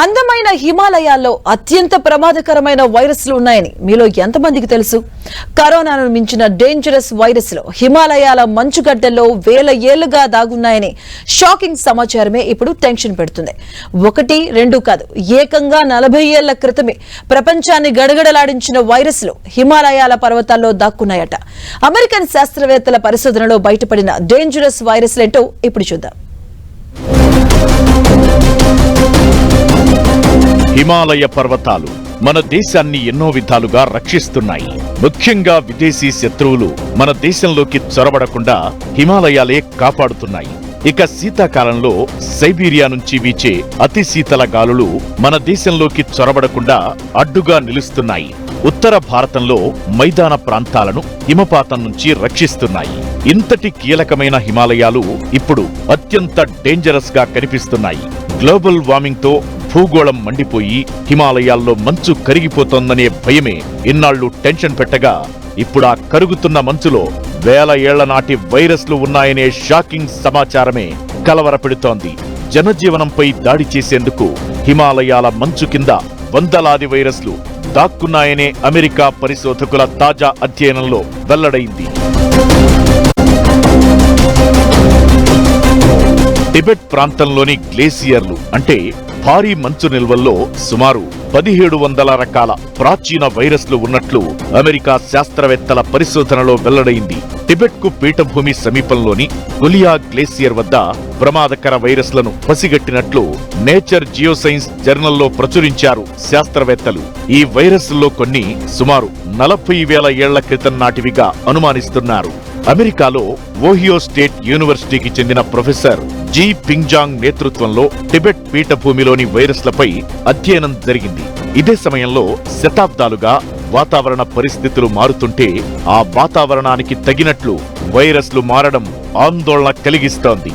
అందమైన హిమాలయాల్లో అత్యంత ప్రమాదకరమైన వైరస్లు ఉన్నాయని మీలో ఎంతమందికి తెలుసు? కరోనాను మించిన డేంజరస్ వైరస్లు హిమాలయాల మంచుగడ్డల్లో వేల ఏళ్ళుగా దాగున్నాయని షాకింగ్ సమాచారమే ఇప్పుడు టెన్షన్ పెడుతుంది. ఒకటి రెండు కాదు ఏకంగా నలభై ఏళ్ళ క్రితమే ప్రపంచాన్ని గడగడలాడించిన వైరస్లు హిమాలయాల పర్వతాల్లో దాక్కున్నాయట. అమెరికన్ శాస్త్రవేత్తల పరిశోధనలో బయటపడిన డేంజరస్ వైరస్లేంటో ఇప్పుడు చూద్దాం. హిమాలయ పర్వతాలు మన దేశాన్ని ఎన్నో విధాలుగా రక్షిస్తున్నాయి. ముఖ్యంగా విదేశీ శత్రువులు మన దేశంలోకి చొరబడకుండా హిమాలయాలే కాపాడుతున్నాయి. ఇక శీతాకాలంలో సైబీరియా నుంచి వీచే అతి శీతల గాలులు మన దేశంలోకి చొరబడకుండా అడ్డుగా నిలుస్తున్నాయి. ఉత్తర భారతంలో మైదాన ప్రాంతాలను హిమపాతం నుంచి రక్షిస్తున్నాయి. ఇంతటి కీలకమైన హిమాలయాలు ఇప్పుడు అత్యంత డేంజరస్గా కనిపిస్తున్నాయి. గ్లోబల్ వార్మింగ్తో భూగోళం మండిపోయి హిమాలయాల్లో మంచు కరిగిపోతోందనే భయమే ఇన్నాళ్ళు టెన్షన్ పెట్టగా ఇప్పుడు ఆ కరుగుతున్న మంచులో వేల ఏళ్ళ నాటి వైరస్లు ఉన్నాయనే షాకింగ్ సమాచారమే కలవరపెడుతోంది. జనజీవనంపై దాడి చేసేందుకు హిమాలయాల మంచు కింద వందలాది వైరస్లు దాక్కున్నాయనే అమెరికా పరిశోధకుల తాజా అధ్యయనంలో వెల్లడైంది. టిబెట్ ప్రాంతంలోని గ్లేసియర్లు అంటే భారీ మంచు నిల్వల్లో సుమారు పదిహేడు వందల రకాల ప్రాచీన వైరస్లు ఉన్నట్లు అమెరికా శాస్త్రవేత్తల పరిశోధనలో వెల్లడైంది. టిబెట్కు పీఠభూమి సమీపంలోని గులియా గ్లేసియర్ వద్ద ప్రమాదకర వైరస్లను పసిగట్టినట్లు నేచర్ జియోసైన్స్ జర్నల్లో ప్రచురించారు శాస్త్రవేత్తలు. ఈ వైరస్లో కొన్ని సుమారు నలభై వేల ఏళ్ళ క్రితం నాటివిగా అనుమానిస్తున్నారు. అమెరికాలో ఓహియో స్టేట్ యూనివర్సిటీకి చెందిన ప్రొఫెసర్ జీ పింగ్జాంగ్ నేతృత్వంలో టిబెట్ పీఠభూమిలోని వైరస్లపై అధ్యయనం జరిగింది. ఇదే సమయంలో శతాబ్దాలుగా వాతావరణ పరిస్థితులు మారుతుంటే ఆ వాతావరణానికి తగినట్లు వైరస్లు మారడం ఆందోళన కలిగిస్తోంది.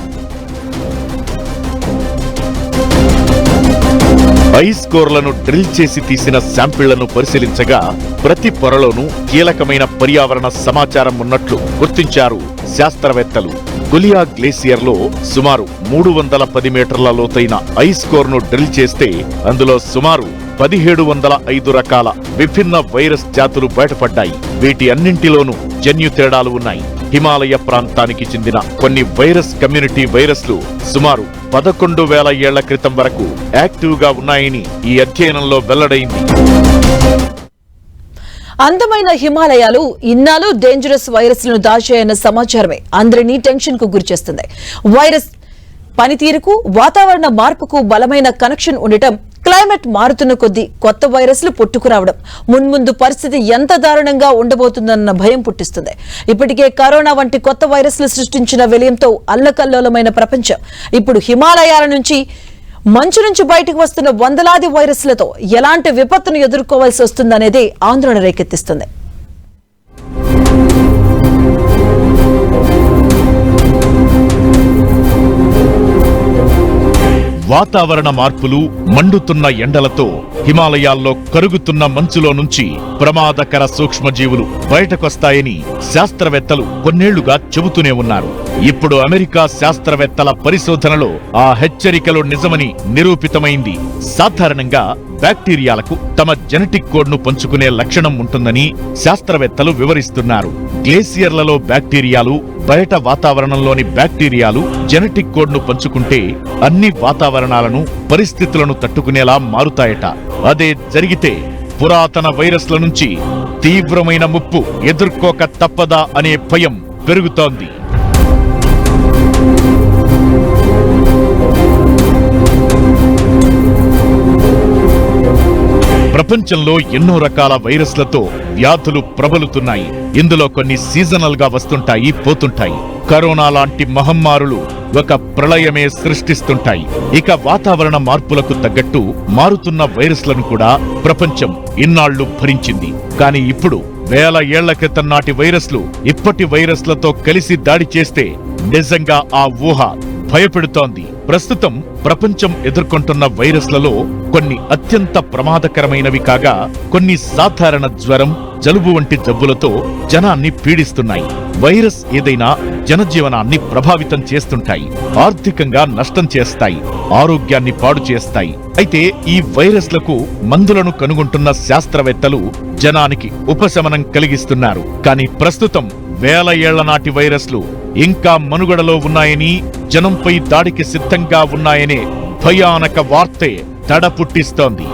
ఐస్ కోర్లను డ్రిల్ చేసి తీసిన శాంపిళ్ళను పరిశీలించగా ప్రతి పొరలోనూ కీలకమైన పర్యావరణ సమాచారం ఉన్నట్లు గుర్తించారు శాస్త్రవేత్తలు. గులియా గ్లేసియర్లో సుమారు మూడు వందల పది మీటర్ల లోతైన ఐస్ కోర్ను డ్రిల్ చేస్తే అందులో సుమారు పదిహేడు వందల ఐదు రకాల విభిన్న వైరస్ జాతులు బయటపడ్డాయి. వీటి అన్నింటిలోనూ జన్యు తేడాలు ఉన్నాయి. హిమాలయ ప్రాంతానికి చెందిన కొన్ని వైరస్ కమ్యూనిటీ వైరస్లు సుమారు పదకొండు వేల ఏళ్ళ క్రితం వరకు యాక్టివ్గా ఉన్నాయని ఈ అధ్యయనంలో వెల్లడైంది. అందమైన హిమాలయాలు ఇన్నాళ్ళు డేంజరస్ వైరస్లను దాచాయన్న సమాచారమే. అందరినీ టెన్షన్కు గురిచేస్తుంది. వైరస్ పనితీరుకు వాతావరణ మార్పుకు బలమైన కనెక్షన్ ఉండటం క్లైమేట్ మారుతున్న కొద్దీ కొత్త వైరస్లు పుట్టుకురావడం మున్ముందు పరిస్థితి ఎంత దారుణంగా ఉండబోతుందన్న భయం పుట్టిస్తుంది. ఇప్పటికే కరోనా వంటి కొత్త వైరస్లు సృష్టించిన విలయంతో అల్లకల్లోలమైన ప్రపంచం. ఇప్పుడు హిమాలయాల నుంచి మంచు నుంచి బయటకు వస్తున్న వందలాది వైరస్లతో ఎలాంటి విపత్తును ఎదుర్కోవాల్సి వస్తుందనేది ఆందోళన రేకెత్తిస్తుంది. వాతావరణ మార్పులు మండుతున్న ఎండలతో హిమాలయాల్లో కరుగుతున్న మంచులో నుంచి ప్రమాదకర సూక్ష్మజీవులు బయటకొస్తాయని శాస్త్రవేత్తలు కొన్నేళ్ళుగా చెబుతూనే ఉన్నారు. ఇప్పుడు అమెరికా శాస్త్రవేత్తల పరిశోధనలో ఆ హెచ్చరికలు నిజమని నిరూపితమైంది. సాధారణంగా బ్యాక్టీరియాలకు తమ జెనెటిక్ కోడ్ను పంచుకునే లక్షణం ఉంటుందని శాస్త్రవేత్తలు వివరిస్తున్నారు. గ్లేసియర్లలో బ్యాక్టీరియాలు బయట వాతావరణంలోని బ్యాక్టీరియాలు జెనెటిక్ కోడ్ను పంచుకుంటే అన్ని వాతావరణాలను పరిస్థితులను తట్టుకునేలా మారుతాయట. అదే జరిగితే పురాతన వైరస్ల నుంచి తీవ్రమైన ముప్పు ఎదుర్కోక తప్పదా అనే భయం పెరుగుతోంది. ప్రపంచంలో ఎన్నో రకాల వైరస్లతో వ్యాధులు ప్రబలుతున్నాయి. ఇందులో కొన్ని సీజనల్గా వస్తుంటాయి పోతుంటాయి. కరోనా లాంటి మహమ్మారులు ఒక ప్రళయమే సృష్టిస్తుంటాయి. ఇక వాతావరణ మార్పులకు తగ్గట్టు మారుతున్న వైరస్లను కూడా ప్రపంచం ఇన్నాళ్ళు భరించింది. కానీ ఇప్పుడు వేల ఏళ్ళ క్రితం నాటి వైరస్లు ఇప్పటి వైరస్లతో కలిసి దాడి చేస్తే నిజంగా ఆ ఊహ భయపెడుతోంది. ప్రస్తుతం ప్రపంచం ఎదుర్కొంటున్న వైరస్లలో కొన్ని అత్యంత ప్రమాదకరమైనవి కాగా కొన్ని సాధారణ జ్వరం జలుబు వంటి జబ్బులతో జనాన్ని పీడిస్తున్నాయి. వైరస్ ఏదైనా జనజీవనాన్ని ప్రభావితం చేస్తుంటాయి ఆర్థికంగా నష్టం చేస్తాయి ఆరోగ్యాన్ని పాడు చేస్తాయి. అయితే ఈ వైరస్లకు మందులను కనుగొంటున్న శాస్త్రవేత్తలు జనానికి ఉపశమనం కలిగిస్తున్నారు. కానీ ప్రస్తుతం వేల ఏళ్ళ నాటి వైరస్లు ఇంకా మనుగడలో ఉన్నాయని జనంపై దాడికి సిద్ధంగా ఉన్నాయనే భయానక వార్తే తడ పుట్టిస్తోంది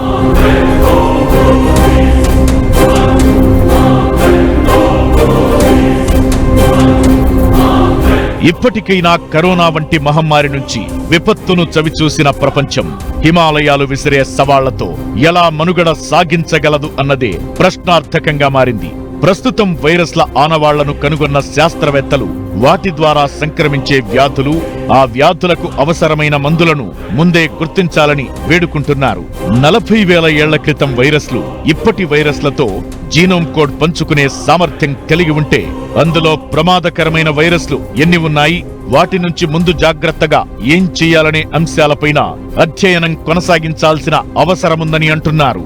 ఇప్పటికైనా కరోనా వంటి మహమ్మారి నుంచి విపత్తును చవిచూసిన ప్రపంచం హిమాలయాలు విసిరే సవాళ్ళతో ఎలా మనుగడ సాగించగలదు అన్నదే ప్రశ్నార్థకంగా మారింది. ప్రస్తుతం వైరస్ల ఆనవాళ్ళను కనుగొన్న శాస్త్రవేత్తలు వాటి ద్వారా సంక్రమించే వ్యాధులు ఆ వ్యాధులకు అవసరమైన మందులను ముందే గుర్తించాలని వేడుకుంటున్నారు. నలభై వేల ఏళ్ళ క్రితం వైరస్లు ఇప్పటి వైరస్లతో జీనోమ్ కోడ్ పంచుకునే సామర్థ్యం కలిగి ఉంటే అందులో ప్రమాదకరమైన వైరస్లు ఎన్ని ఉన్నాయి? వాటి నుంచి ముందు జాగ్రత్తగా ఏం చేయాలనే అంశాలపైన అధ్యయనం కొనసాగించాల్సిన అవసరముందని అంటున్నారు.